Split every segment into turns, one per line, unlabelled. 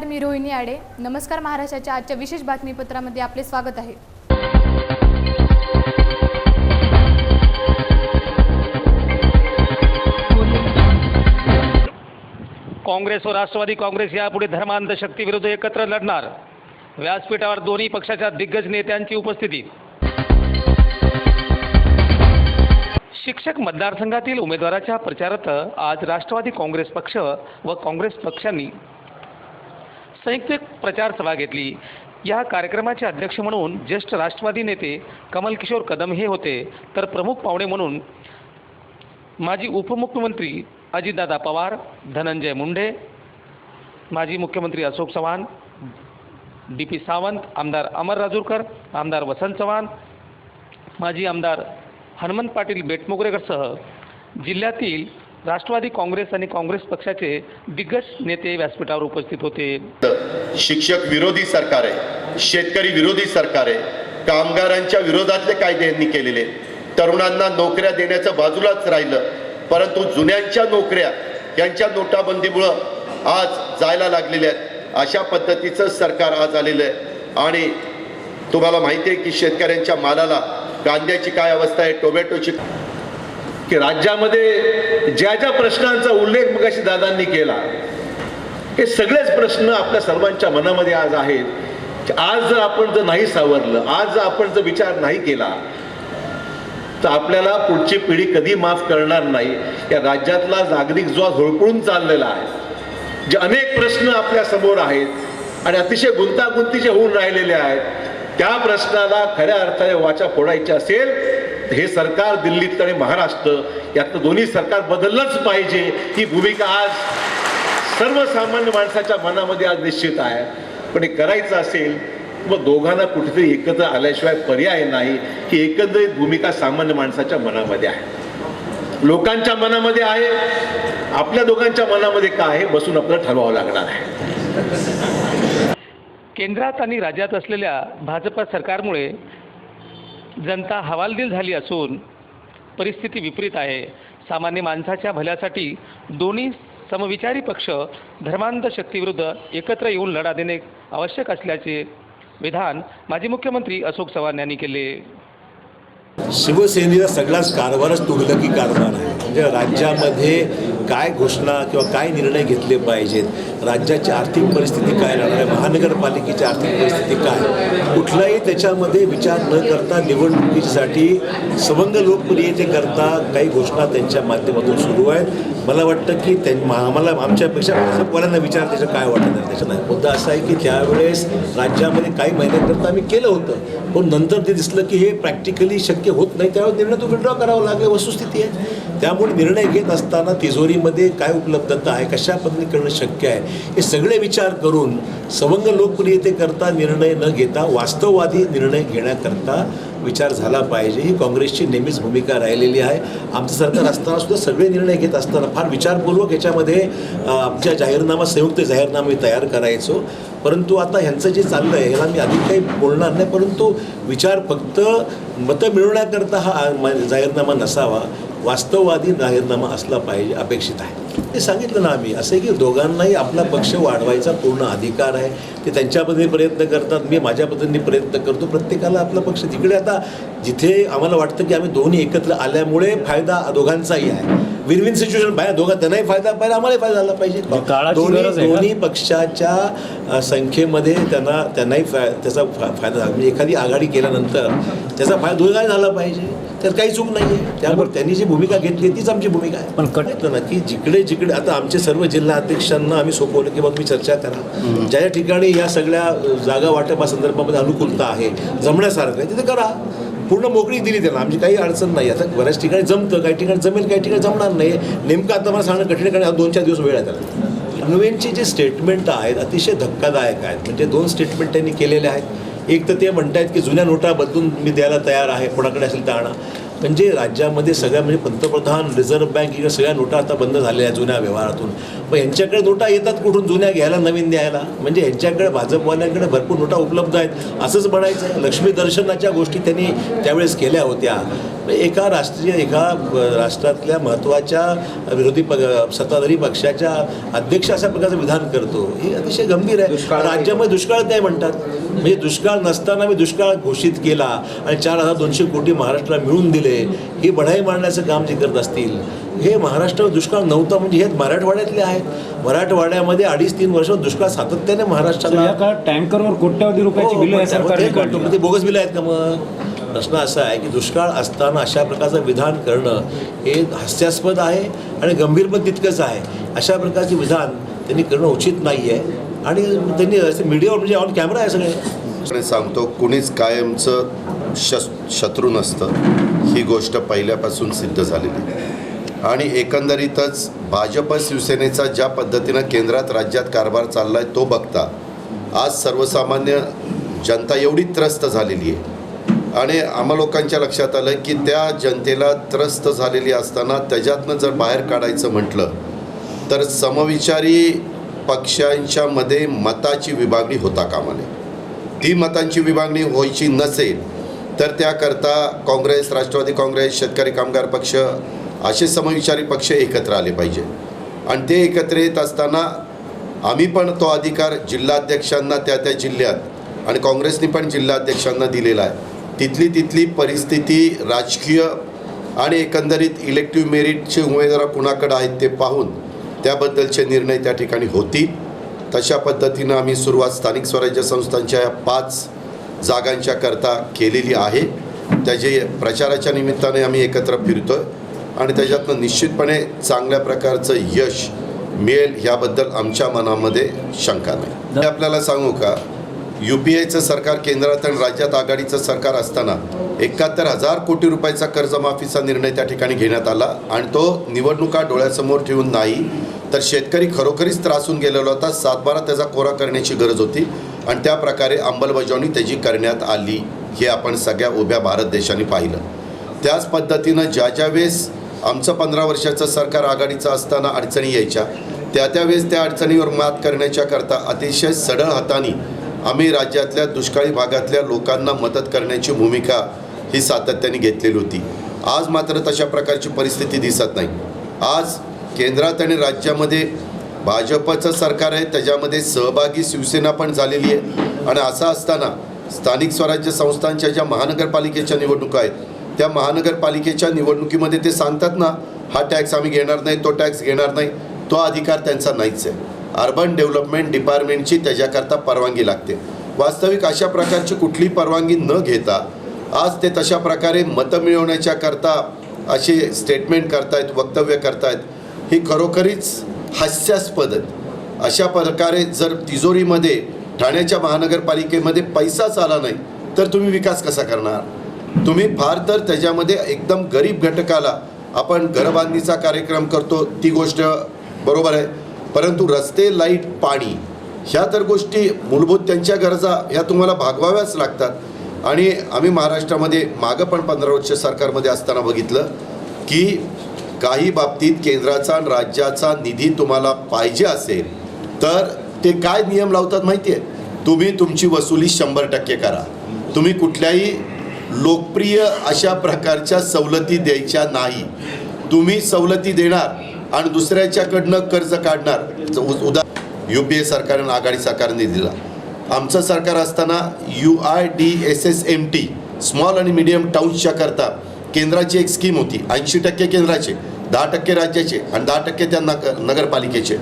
नमस्कार मी रोहिणी आडे. नमस्कार महाराष्ट्राच्या आजच्या विशेष बातमीपत्रामध्ये आपले स्वागत आहे.
काँग्रेस व राष्ट्रवादी काँग्रेस यापुढे धर्मांध शक्तीविरुद्ध एकत्र लढणार. व्यासपीठावर दोन्ही पक्षाच्या दिग्गज नेत्यांची उपस्थिती. शिक्षक मतदारसंघातील उमेदवाराच्या प्रचारार्थ आज राष्ट्रवादी काँग्रेस पक्ष व काँग्रेस पक्षांनी संयुक्त प्रचार सभा घेतली. या कार्यक्रमाचे अध्यक्ष म्हणून ज्येष्ठ राष्ट्रवादी नेते कमल किशोर कदम हे होते. तर प्रमुख पाहुणे म्हणून माजी उपमुख्यमंत्री अजितदादा पवार धनंजय मुंडे माजी मुख्यमंत्री अशोक चव्हाण डी पी सावंत आमदार अमर राजूरकर आमदार वसंत चव्हाण माजी आमदार हनुमंत पाटील बेटमोगरेकरसह जिल्ह्यातील राष्ट्रवादी काँग्रेस आणि काँग्रेस पक्षाचे दिग्गज नेते व्यासपीठावर उपस्थित होते.
शिक्षक विरोधी सरकार आहे शेतकरी विरोधी सरकार आहे कामगारांच्या विरोधातले कायदे यांनी केलेले. तरुणांना नोकऱ्या देण्याचं बाजूलाच राहिलं परंतु जुन्यांच्या नोकऱ्या यांच्या नोटाबंदीमुळं आज जायला लागलेल्या आहेत. अशा पद्धतीचं सरकार आज आलेलं आहे. आणि तुम्हाला माहिती आहे की शेतकऱ्यांच्या मालाला कांद्याची काय अवस्था आहे टोमॅटोची
की राज्यामध्ये ज्या ज्या प्रश्नांचा उल्लेख मगाशी दादांनी केला हे सगळेच प्रश्न आपल्या सर्वांच्या मनामध्ये आज आहेत. की आज जर आपण जर नाही सावरलं आज जर आपण जर विचार नाही केला तर आपल्याला पुढची पिढी कधी माफ करणार नाही. या राज्यातला नागरिक जो आज होळपळून चाललेला आहे जे अनेक प्रश्न आपल्यासमोर आहेत आणि अतिशय गुंतागुंतीचे होऊन राहिलेले आहेत त्या प्रश्नाला खऱ्या अर्थाने वाचा फोडायची असेल हे सरकार दिल्लीत आणि महाराष्ट्र यातलं दोन्ही सरकार बदललंच पाहिजे. ही भूमिका आज सर्वसामान्य माणसाच्या मनामध्ये आज निश्चित आहे. पण हे करायचं असेल मग दोघांना कुठेतरी एकत्र आल्याशिवाय पर्याय नाही. ही एकंदरीत भूमिका सामान्य माणसाच्या मनामध्ये आहे. लोकांच्या मनामध्ये आहे. आपल्या दोघांच्या मनामध्ये काय आहे बसून आपल्याला ठरवावं लागणार आहे.
केंद्रात आणि राज्यात असलेल्या भाजप सरकारमुळे जनता हवालदिल झाली असून परिस्थिती विपरीत आहे. सामान्य माणसाच्या भल्यासाठी दोन्ही समविचारी पक्ष धर्मांध शक्तीविरुद्ध एकत्र येऊन लढा देणे आवश्यक असल्याचे विधान माजी मुख्यमंत्री अशोक चव्हाण यांनी केले.
शिवसेनेचा सगळाच कारभारच तुघलकी कारभार आहे. म्हणजे राज्यामध्ये काय घोषणा किंवा काय निर्णय घेतले पाहिजेत? राज्याची आर्थिक परिस्थिती काय राहणार आहे? महानगरपालिकेची आर्थिक परिस्थिती काय? कुठलाही त्याच्यामध्ये विचार न करता निवडणुकीसाठी सवंग लोकप्रियतेकरता काही घोषणा त्यांच्या माध्यमातून सुरू आहेत. मला वाटतं की त्यां आम्हाला आमच्यापेक्षा भाजपवाल्यांना विचार त्याचं काय वाटत नाही त्याच्या नाही. मुद्दा असा आहे की त्यावेळेस राज्यामध्ये काही महिन्याकरता आम्ही केलं होतं. पण नंतर ते दिसलं की हे प्रॅक्टिकली शक्य होत नाही त्यावेळेस निर्णय तो विड्रॉ करावा लागेल वस्तुस्थिती आहे. त्यामुळे निर्णय घेत असताना तिजोरीमध्ये काय उपलब्धता आहे कशा पद्धतीने करणं शक्य आहे हे सगळे विचार करून सवंग लोकप्रियतेकरता निर्णय न घेता वास्तववादी निर्णय घेण्याकरता विचार झाला पाहिजे. ही काँग्रेसची नेहमीच भूमिका राहिलेली आहे. आमचं सरकार असताना सुद्धा सगळे निर्णय घेत असताना फार विचारपूर्वक याच्यामध्ये आमच्या जाहीरनामा संयुक्त जाहीरनामे तयार करायचो. परंतु आता ह्यांचं जे चाललं आहे ह्याला मी अधिक काही बोलणार नाही. परंतु विचार फक्त मतं मिळवण्याकरता हा जाहीरनामा नसावा. वास्तववादी जाहीरनामा असला पाहिजे अपेक्षित आहे. ते सांगितलं ना आम्ही असं आहे की दोघांनाही आपला पक्ष वाढवायचा पूर्ण अधिकार आहे. ते त्यांच्या पद्धतीने प्रयत्न करतात मी माझ्या पद्धतीने प्रयत्न करतो. प्रत्येकाला आपला पक्ष तिकडे आता जिथे आम्हाला वाटतं की आम्ही दोन्ही एकत्र आल्यामुळे फायदा दोघांचाही आहे. विन विन सिच्युएशन बाहेर दोघा त्यांनाही फायदा पाहिजे आम्हालाही फायदा झाला पाहिजे.
काळाची
दोन्ही? दोन्ही पक्षाच्या संख्येमध्ये त्यांना त्यांनाही फा त्याचा फायदा झाला. म्हणजे एखादी आघाडी केल्यानंतर त्याचा फायदा दोघांनी झाला पाहिजे. त्यात काही चूक नाही आहे त्यामुळे त्यांनी जी भूमिका घेतली तीच आमची भूमिका आहे.
पण कट-
म्हटलं ना की जिकडे जिकडे आता आमचे सर्व जिल्हा अध्यक्षांना आम्ही सोपवलं की मग तुम्ही चर्चा करा. ज्या ज्या ठिकाणी या सगळ्या जागा वाटपासंदर्भामध्ये अनुकूलता आहे जमण्यासारखं आहे तिथे करा. पूर्ण मोकळी दिली त्यांना. आमची काही अडचण नाही. आता बऱ्याच ठिकाणी जमतं काही ठिकाणी जमेल काही ठिकाणी जमणार नाही नेमकं आता मला सांगणं कठीण कारण दोन चार दिवस वेळ आहे त्याला. जे स्टेटमेंट आहेत अतिशय धक्कादायक आहेत. म्हणजे दोन स्टेटमेंट त्यांनी केलेले आहेत. एक तर ते म्हणतायत की जुन्या नोटा बदलून मी द्यायला तयार आहे कोणाकडे असेल तर आणा. म्हणजे राज्यामध्ये सगळ्या म्हणजे पंतप्रधान रिझर्व्ह बँक इकडे सगळ्या नोटा आता बंद झालेल्या आहेत जुन्या व्यवहारातून. मग यांच्याकडे नोटा येतात कुठून? जुन्या घ्यायला नवीन द्यायला म्हणजे यांच्याकडे भाजपवाल्यांकडे भरपूर नोटा उपलब्ध आहेत. असंच म्हणायचं. आहे लक्ष्मी दर्शनाच्या गोष्टी त्यांनी त्यावेळेस केल्या होत्या. एका राष्ट्रीय एका राष्ट्रातल्या महत्त्वाच्या विरोधी पग सत्ताधारी पक्षाच्या अध्यक्ष अशा प्रकारचं विधान करतो. हे अतिशय गंभीर आहे. राज्यामध्ये दुष्काळ नाही म्हणतात. म्हणजे दुष्काळ नसताना मी दुष्काळ घोषित केला आणि चार हजार दोनशे कोटी महाराष्ट्राला मिळून दिले. ही बढाई मांडण्याचं काम जे करत असतील. हे महाराष्ट्रावर दुष्काळ नव्हता म्हणजे हे मराठवाड्यातले आहेत. मराठवाड्यामध्ये अडीच तीन वर्ष दुष्काळ सातत्याने महाराष्ट्राला
टँकरवर कोट्यावधी रुपयाची
हो, बोगस बिलं आहेत का मग? प्रश्न असा आहे की दुष्काळ असताना अशा प्रकारचं विधान करणं हे हास्यास्पद आहे आणि गंभीर पण तितकंच आहे. अशा प्रकारचे विधान त्यांनी करणं उचित नाही आहे आणि त्यांनी असे मीडियावर म्हणजे ऑन कॅमेरा आहे सगळे.
सांगतो कुणीच कायमचं शस शत्रू नसतं. ही गोष्ट पहिल्यापासून सिद्ध झालेली. आहे. आणि एकंदरीतच भाजप शिवसेनेचा ज्या पद्धतीनं केंद्रात राज्यात कारभार चालला आहे तो बघता आज सर्वसामान्य जनता एवढी त्रस्त झालेली आहे. आणि आम्हा लोकांच्या लक्षात आलं की त्या जनतेला त्रस्त झालेली असताना त्याच्यातनं जर बाहेर काढायचं म्हटलं तर समविचारी पक्षांच्यामध्ये मताची विभागणी होता कामा नये. ती मतांची विभागणी व्हायची नसेल तर त्याकरता काँग्रेस राष्ट्रवादी काँग्रेस शेतकरी कामगार पक्ष असे समविचारी पक्ष एकत्र आले पाहिजे. आणि ते एकत्र येत असताना आम्ही पण तो अधिकार जिल्हाध्यक्षांना त्या त्या जिल्ह्यात आणि काँग्रेसनी पण जिल्हाध्यक्षांना दिलेला आहे. तिथली तिथली परिस्थिती राजकीय आणि एकंदरीत इलेक्टिव्ह मेरिटचे उमेदवार कुणाकडे आहेत ते पाहून त्याबद्दलचे निर्णय त्या ठिकाणी होतील. तशा पद्धतीनं आम्ही सुरुवात स्थानिक स्वराज्य संस्थांच्या या पाच जागांच्या करता केलेली आहे. त्याचे प्रचाराच्या निमित्ताने आम्ही एकत्र फिरतो आणि त्याच्यातनं निश्चितपणे चांगल्या प्रकारचं यश मिळेल ह्याबद्दल आमच्या मनामध्ये शंका नाही. मी आपल्याला सांगू का यू पी आयचं सरकार केंद्रात आणि राज्यात आघाडीचं सरकार असताना एकाहत्तर हजार कोटी रुपयाचा कर्जमाफीचा निर्णय त्या ठिकाणी घेण्यात आला आणि तो निवडणुका डोळ्यासमोर ठेवून नाही तर शेतकरी खरोखरीच त्रासून गेलेला होता. सातबारा त्याचा कोरा करण्याची गरज होती. आणि त्या प्रकारे अंमलबजावणी त्याची करण्यात आली हे आपण सगळ्या उभ्या भारत देशाने पाहिलं. त्याच पद्धतीनं ज्या ज्या वेळेस आमचं पंधरा वर्षाचं सरकार आघाडीचं असताना अडचणी यायच्या त्या त्यावेळेस त्या अडचणीवर मात करण्याच्या करता अतिशय सढळ हाताने आम्ही राज्यातल्या दुष्काळी भागातल्या लोकांना मदत करण्याची भूमिका ही सातत्याने घेतलेली होती. आज मात्र तशा प्रकारची परिस्थिती दिसत नाही. आज केंद्रात आणि राज्यामध्ये भाजपचं सरकार आहे त्याच्यामध्ये सहभागी शिवसेना पण झालेली आहे. आणि असं असताना स्थानिक स्वराज्य संस्थांच्या ज्या महानगरपालिकेच्या निवडणुका आहेत त्या महानगरपालिकेच्या निवडणुकीमध्ये ते सांगतात ना हा टॅक्स आम्ही घेणार नाही तो टॅक्स घेणार नाही तो अधिकार त्यांचा नाहीच आहे. अर्बन डेव्हलपमेंट डिपार्टमेंटची त्याच्याकरता परवानगी लागते. वास्तविक अशा प्रकारची कुठली परवानगी न घेता आज ते तशा प्रकारे मतं मिळवण्याच्याकरता असे स्टेटमेंट करतायत वक्तव्य करतायत ही खरोखरीच हास्यास्पद. अशा प्रकारे जर तिजोरीमध्ये ठाण्याच्या महानगरपालिकेमध्ये पैसाच आला नाही तर तुम्ही विकास कसा करणार? तुम्ही फार तर त्याच्यामध्ये एकदम गरीब घटकाला आपण घरबांधणीचा कार्यक्रम करतो ती गोष्ट बरोबर आहे. परंतु रस्ते लाइट पाणी ह्या तर गोष्टी मूलभूत त्यांच्या गरजा ह्या तुम्हाला भागवाव्याच लागतात. आणि आम्ही महाराष्ट्रामध्ये मागं पण पंधरा वर्ष सरकारमध्ये असताना बघितलं की काही बाबतीत केंद्राचा आणि राज्याचा निधी तुम्हाला पाहिजे असेल तर ते काय नियम लावतात माहिती आहे तुम्ही तुमची वसुली शंभर टक्के करा. तुम्ही कुठल्याही लोकप्रिय अशा प्रकारच्या सवलती द्यायच्या नाही. तुम्ही सवलती देणार आणि दुसऱ्याच्याकडनं कर्ज काढणार. उदा यू पी ए सरकारनं आघाडी सरकारने दिला. आमचं सरकार असताना U I D S S M T small आणि मिडियम टाउन्सच्या करता केंद्राची एक स्कीम होती. ऐंशी टक्के केंद्राचे दहा टक्के राज्याचे आणि दहा टक्के त्या नग नगरपालिकेचे.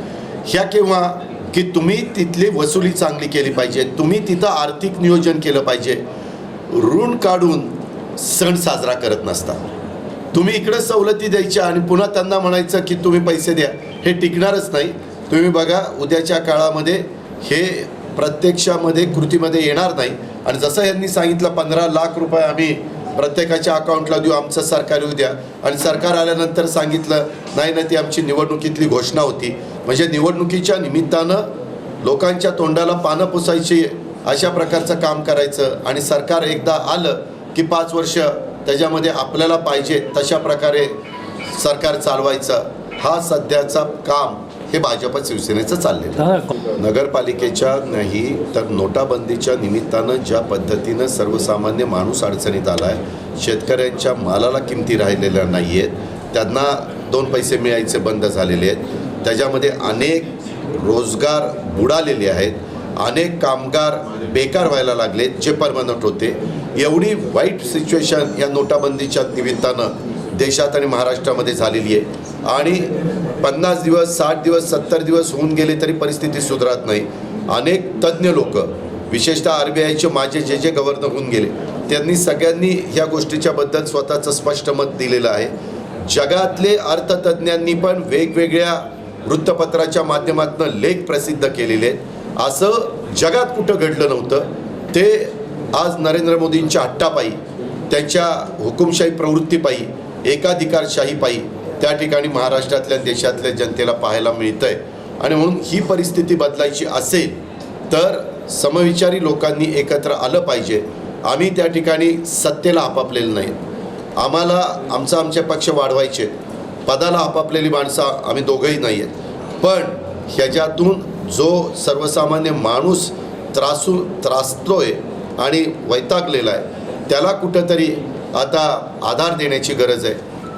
ह्या किंवा की तुम्ही तिथली वसुली चांगली केली पाहिजे तुम्ही तिथं आर्थिक नियोजन केलं पाहिजे ऋण काढून सण साजरा करत नसता. तुम्ही इकडं सवलती द्यायच्या आणि पुन्हा त्यांना म्हणायचं की तुम्ही पैसे द्या हे टिकणारच नाही. तुम्ही बघा उद्याच्या काळामध्ये हे प्रत्यक्षामध्ये कृतीमध्ये येणार नाही. आणि जसं यांनी सांगितलं पंधरा लाख रुपये आम्ही प्रत्येकाच्या अकाउंटला देऊ आमचं सरकार येऊ द्या. आणि सरकार आल्यानंतर सांगितलं नाही ना ती आमची निवडणुकीतली घोषणा होती. म्हणजे निवडणुकीच्या निमित्तानं लोकांच्या तोंडाला पानं पुसायची अशा प्रकारचं काम करायचं. आणि सरकार एकदा आलं की पाच वर्ष त्याच्यामध्ये आपल्याला पाहिजे तशा प्रकारे सरकार चालवायचं. हा सध्याचा काम. हे भाजप शिवसेनेचं चाललेलं नगरपालिकेच्या नाही तर नोटाबंदीच्या निमित्तानं ज्या पद्धतीनं सर्वसामान्य माणूस अडचणीत आला आहे शेतकऱ्यांच्या मालाला किमती राहिलेल्या नाही आहेत त्यांना दोन पैसे मिळायचे बंद झालेले आहेत त्याच्यामध्ये अनेक रोजगार बुडालेले आहेत अनेक कामगार बेकार व्हायला लागलेत जे परमनंट होते. एवढी वाईट सिच्युएशन या नोटाबंदीच्या निमित्तानं देशात आणि महाराष्ट्रामध्ये झालेली आहे. आणि पन्नास दिवस साठ दिवस सत्तर दिवस होऊन गेले तरी परिस्थिती सुधारत नाही. अनेक तज्ज्ञ लोक विशेषतः आर बी आयचे माझे जे जे गव्हर्नर होऊन गेले त्यांनी सगळ्यांनी ह्या गोष्टीच्याबद्दल स्वतःचं स्पष्ट मत दिलेलं आहे. जगातले अर्थतज्ज्ञांनी पण वेगवेगळ्या वृत्तपत्राच्या माध्यमातून लेख प्रसिद्ध केलेले आहेत. असं जगात कुठं घडलं नव्हतं ते आज नरेंद्र मोदींच्या हट्टापायी त्यांच्या हुकुमशाही प्रवृत्तीपायी एकाधिकारशाहीपायी त्या ठिकाणी महाराष्ट्रातल्या देशातल्या जनतेला पाहायला मिळतं आहे आणि म्हणून ही परिस्थिती बदलायची असेल तर समविचारी लोकांनी एकत्र आलं पाहिजे. आम्ही त्या ठिकाणी सत्तेला आपापलेलं नाही आम्हाला आमचा आमचे पक्ष वाढवायचे पदाला आपापलेली माणसं आम्ही दोघंही नाही आहेत. पण ह्याच्यातून जो सर्वसामान्य माणूस त्रासू त्रासतोय आणि वैतागलेला आहे त्याला कुठंतरी आता आधार देण्याची गरज आहे.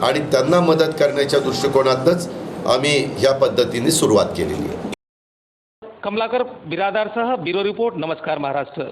आणि त्यांना मदत करण्याच्या दृष्टिकोनातच आम्ही ह्या पद्धतीने सुरुवात केलेली आहे.
कमलाकर बिरादारसह ब्युरो रिपोर्ट नमस्कार महाराष्ट्र.